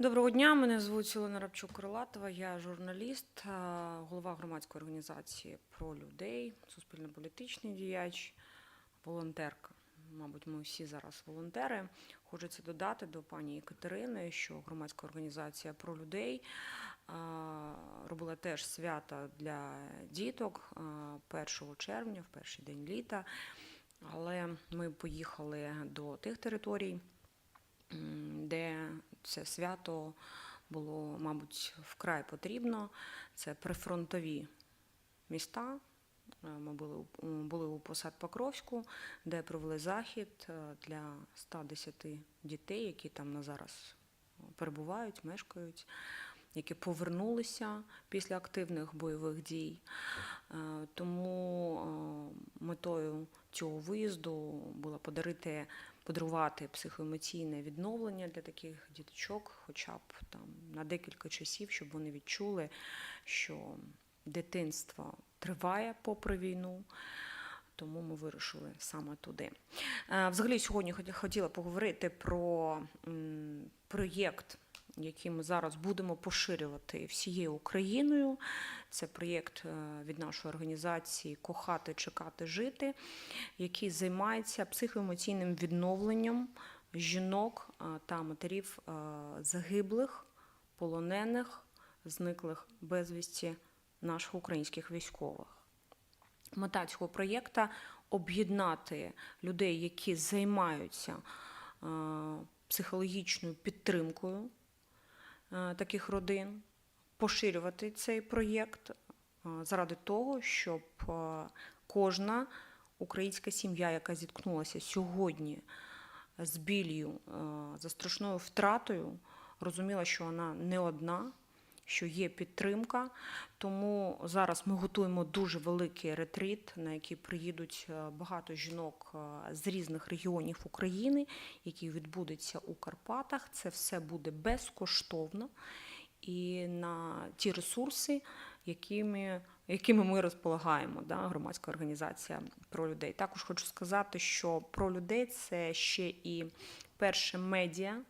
Доброго дня, мене звуть Олена Рабчук Крилатова, я журналіст, голова громадської організації про людей, суспільно-політичний діяч, волонтерка. Мабуть, ми всі зараз волонтери. Хочеться додати до пані Катерини, що громадська організація про людей робила теж свята для діток е, 1 червня, в перший день літа. Але ми поїхали до тих територій, де це свято було, мабуть, вкрай потрібно. Це прифронтові міста. Е, Ми були, були у посад Покровську, де провели захід е, для 110 дітей, які там на зараз перебувають, мешкають, які повернулися після активних бойових дій. Е, Тому е, метою цього виїзду було подарити подарувати психоемоційне відновлення для таких діточок, хоча б там на декілька часів, щоб вони відчули, що дитинство триває попри війну. Тому ми вирушили саме туди. Е, Взагалі, сьогодні хотіла поговорити про проєкт, який ми зараз будемо поширювати всією Україною. Це проєкт е, від нашої організації Кохати, чекати, жити який займається психоемоційним відновленням жінок та матерів загиблих, полонених, зниклих безвісті наших українських військових. Мета цього проєкту об'єднати людей, які займаються психологічною підтримкою таких родин, поширювати цей проєкт заради того, щоб кожна українська сім'я, яка зіткнулася сьогодні з білью е, за страшною втратою, розуміла, що вона не одна, що є підтримка. Тому зараз ми готуємо дуже великий ретрит, на який приїдуть е, багато жінок е, з різних регіонів України, який відбудеться у Карпатах. Це все буде безкоштовно і на ті ресурси, якими, якими ми розполагаємо, да, громадська організація про людей. Також хочу сказати, що про людей це ще і перше медіа,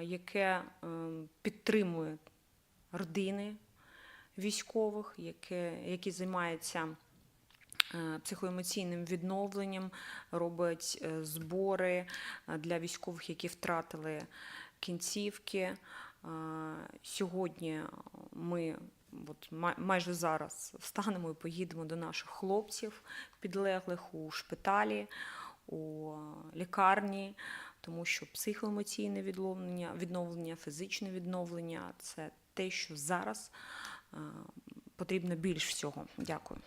яке е, підтримує родини військових, яке, які займаються е, психоемоційним відновленням, робить е, збори е, для військових, які втратили кінцівки. Сьогодні ми от майже зараз встанемо і поїдемо до наших хлопців підлеглих у шпиталі, у лікарні, тому що психоемоційне відновлення, відновлення, фізичне відновлення це те, що зараз е, потрібно більш всього. Дякую.